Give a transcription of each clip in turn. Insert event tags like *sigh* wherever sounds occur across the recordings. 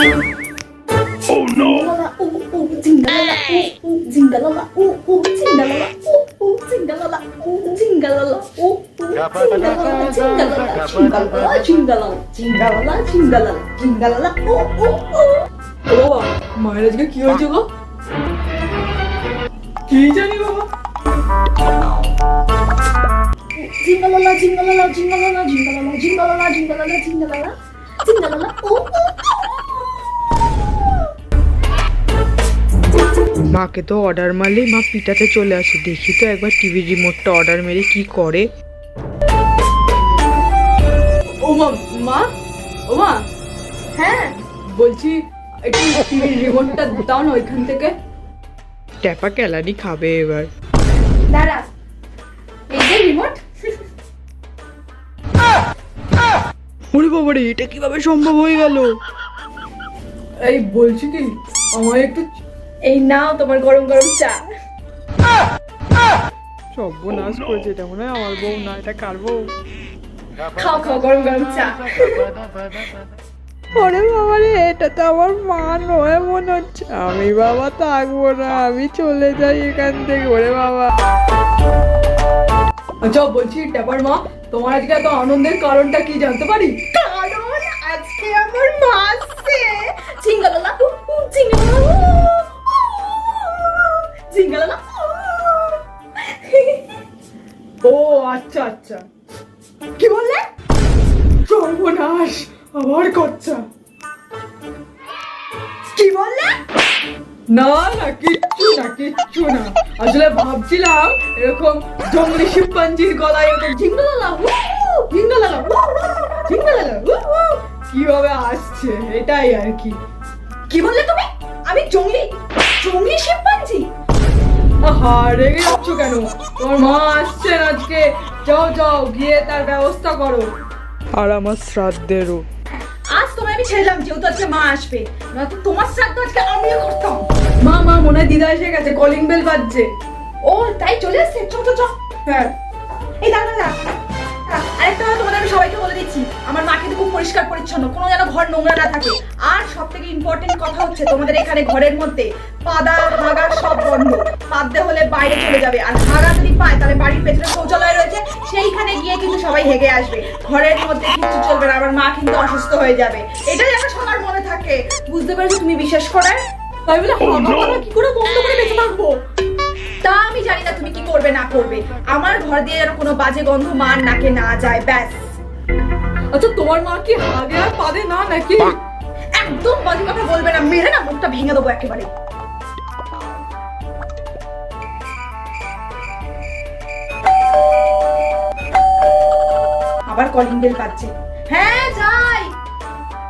Oh no! 들어와 마일라지가 귀여워져가 길잖이 봐봐 징글랄라 징글랄라 징글랄라 징글랄라 징글랄라 징글랄라 징글랄라 징글랄라 오 মাকে তো order মারলেই মা পিটাতে চলে আসে। দেখি তো একবার টিভি রিমোটটা অর্ডার মেরে কি করে। ও মা মা ও মা। হ্যাঁ। বলছি একটু টিভির রিমোটটা দাও না ওইখান থেকে। ট্যাপা কেলানি খাবে এবার। দাঁড়া। এই যে রিমোট ওরে বাবারে এটা কীভাবে সম্ভব হয়ে গেল? এই বলছি কি আমার একটু এই নাও তোমার গরম গরম চা। সর্বনাশ করেছে এটা মনে হয় আমার বউ না এটা কার বউ? খাও খাও গরম গরম চা। ওরে এটা তো আমার মা নয় মনে হচ্ছে। আমি বাবা থাকব না আমি চলে যাই এখান থেকে ওরে বাবা। আচ্ছা বলছি ট্যাপার মা তোমার আজকে এত আনন্দের কারণটা কি জানতে পারি? আবার কচ্ছা কি বললে? না না কিচ্ছু না কিচ্ছু না। আসলে ভাবছিলাম এরকম জঙ্গলি শিম্পাঞ্জির গলায় এরকম জিঙ্গালালা উ, উ, কীভাবে আসছে এটাই আর কি। কি বললে তুমি? আমি জঙ্গলি জঙ্গলি শিম্পাঞ্জি? আহা রেগে যাচ্ছ কেন? তোমার মা আসছেন আজকে। যাও যাও গিয়ে তার ব্যবস্থা করো। আর আমার শ্রাদ্ধেরও। আমি ছেড়লাম যেহেতু আজকে মা আসবে। নয়তো তোমার শ্রাদ্ধ আজকে আমিও করতাম। মা মা মনে হয় দিদা এসে গেছে কলিং বেল বাজছে। ও তাই চলে আসছে চ চ চ হ্যাঁ। এই দাঁড়া দাঁড়া। আরেকটা কথা তোমাদের আমি সবাইকে বলে দিচ্ছি। আমার পরিষ্কার পরিচ্ছন্ন কোনো যেন ঘর নোংরা না থাকে। আর সব থেকে ইম্পর্টেন্ট কথা হচ্ছে তোমাদের এখানে ঘরের মধ্যে পাদা হাগা সব বন্ধ। পাদ্যে হলে বাইরে চলে যাবে। আর হাগা যদি পায় তাহলে বাড়ির পেছনে শৌচালয় রয়েছে। সেইখানে গিয়ে কিন্তু সবাই হেগে আসবে। ঘরের মধ্যে কিচ্ছু চলবে না আমার মা কিন্তু অসুস্থ হয়ে যাবে। এটা যেন সবার মনে থাকে। বুঝতে পেরেছ তুমি বিশ্বাস করে তাই বলে হাগা কি করে বন্ধ করে বেঁচে থাকব তা আমি জানি না তুমি কি করবে না করবে। আমার ঘর দিয়ে যেন কোনো বাজে গন্ধ মার নাকে না যায় ব্যাস। আচ্ছা তোমার মা কি হাগে আর পাদে না নাকি? একদম বাজে কথা বলবে না মেরে না মুখটা ভেঙে দেবো একেবারে। আবার কলিং বেল বাজছে। হ্যাঁ যাই।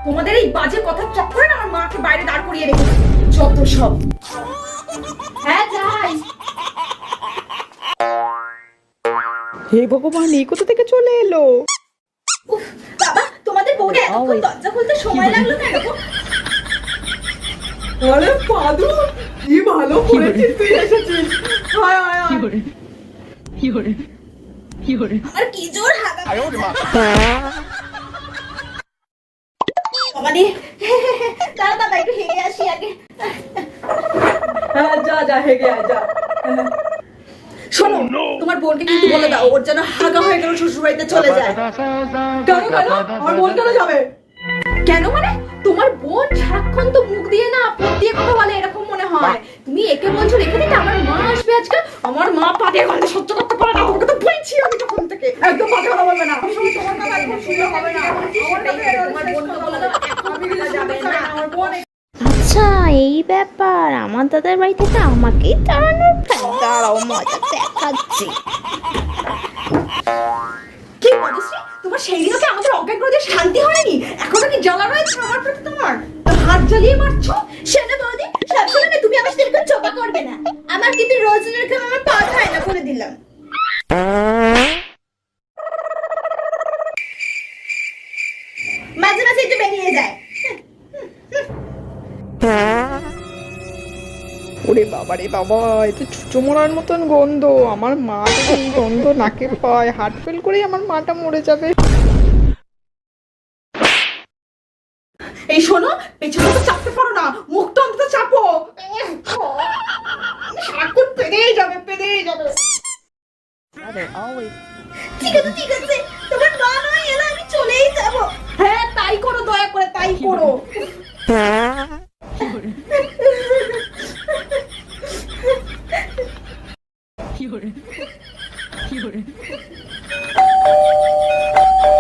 তোমাদের এই বাজে কথার চক্করে না আমার মাকে বাইরে দাঁড় করিয়ে রেখেছে যত সব। হ্যাঁ যাই। হে ভগবান এই কোথা থেকে চলে এলো? এতক্ষণ দরজা খুলতে সময় লাগল কেন গো? আরে পাদু কি ভালো করেছিস তুই এসেছিস। হায় হায় হায়। আমার কি জোর হাগা বাবা রে দাঁড়া দাদা একটু হেগে আসি আগে। হ্যাঁ যা যা হেগে আয় যা। শোনো তোমার বোনকে কিন্তু বলে দাও ওর যেন হাগা হয়ে গেল শ্বশুর বাড়িতে চলে যায়। কেন কেন আমার মন কেন যাবে? কেন মানে? তোমার বোন সারাক্ষণ তো মুখ দিয়ে না পথ দিয়ে কথা বলে এরকম মনে হয়। তুমি একে বলছো রেখে দিতে আমার মা আসবে আজকে? আমার মা পাদের গন্ধ সহ্য করতে পারে না ওকে তো বলছি আমি তখন থেকে। একদম বাজে কথা বলবে না। আমি তোমার কথা একদম শুনলে হবে না। আমার বোনকে বলে দাও এখন যাবে না। বোন এই ব্যাপার, আমার দাদার বাড়ি থেকে আমাকেই তাড়ানোর দাঁড়াও, মজা দেখাচ্ছি। কি তোমার সেই দিনকে আমাদের অজ্ঞান করে শান্তি হয়নি? এখনও কি জ্বালা রয়েছে আমার প্রতি তোমার? হাত জ্বালিয়ে মারছো? বৌদি তুমি আমার সাথে করবে না। আমার কিন্তু রোজ এরকম আমার পা না করে দিলাম। মাঝে মাঝে একটু বেরিয়ে যায়। ওরে বাবা রে বাবা এ তো ছুঁচো মরার মতন গন্ধ। আমার মা এই গন্ধ নাকে পায় হার্ট ফেল করেই আমার মাটা মরে যাবে। এই শোনো পেছনে তো চাপতে পারো না মুখটা অন্তত চাপো। সারাক্ষণ পেদেই যাবে পেদেই যাবে। ঠিক আছে ঠিক আছে তোমার মা নয় এলে আমি চলেই যাব। হ্যাঁ তাই করো দয়া করে তাই করো।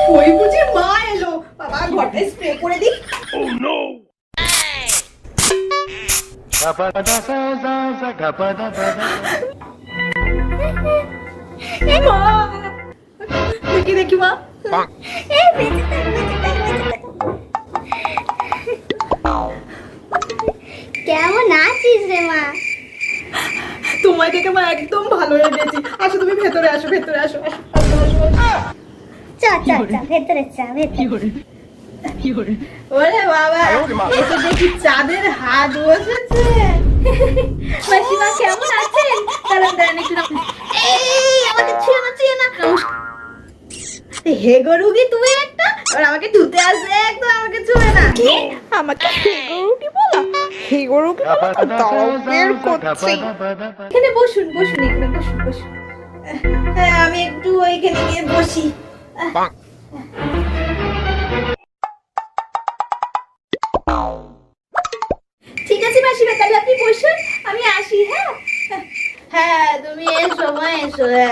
ওই বুঝি মা এলো। বাবা ঘরটা স্প্রে করে দিই। *laughs* মা। দেখি দেখি মা? কেমন আছিস রে মা? তোমায় দেখে মা একদম ভালো লেগেছি। আসো তুমি ভেতরে আসো ভেতরে আসো। চ ভেতরে চ ভেতরে ওরে বাবা এসে দেখি চাঁদের হাত বসেছে। *laughs* মাসিমা কেমন আছেন? দাঁড়ান দাঁড়ান একটু এই আমাকে ছুঁয়ে না ছুঁয়ে না। হে গরুগি তুমি একটা? আর আমাকে ধুতে আসবে একদম আমাকে ছুঁয়ে না। আমাকে হেগরু কি বলা? হেগরু কি বলা? দাঁড়াও বের করছি। এখানে বসুন বসুন এখানে বসুন বসুন। হ্যাঁ আমি একটু ওইখানে গিয়ে বসি। এসো মা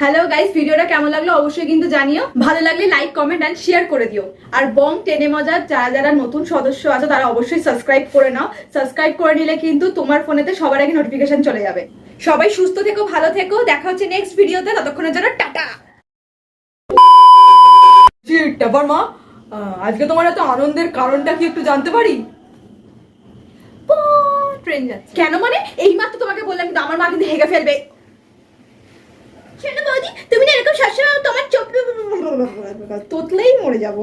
হ্যালো গাইস ভিডিওটা কেমন লাগল অবশ্যই কিন্তু জানিও। ভালো লাগলে লাইক কমেন্ট এন্ড শেয়ার করে দিও। আর বং টেনে মজার যারা যারা নতুন সদস্য আছে তারা অবশ্যই সাবস্ক্রাইব করে নাও। সাবস্ক্রাইব করে নিলে কিন্তু তোমার ফোনেতে সবার আগে নোটিফিকেশন চলে যাবে। সবাই সুস্থ থেকো ভালো থেকো। দেখা হচ্ছে নেক্সট ভিডিওতে ততক্ষণের জন্য টাটা। জি টাপার মা। আজকে তোমার এত আনন্দের কারণটা কি একটু জানতে পারি? ট্রেন যাচ্ছে। কেন মানে? এই মাত্র তোমাকে বললাম কিন্তু আমার মা কিন্তু হেগে ফেলবে। শোনো বৌদি, তুমি না এরকম সবসময় তোমার চোখ তোতলেই মরে যাব।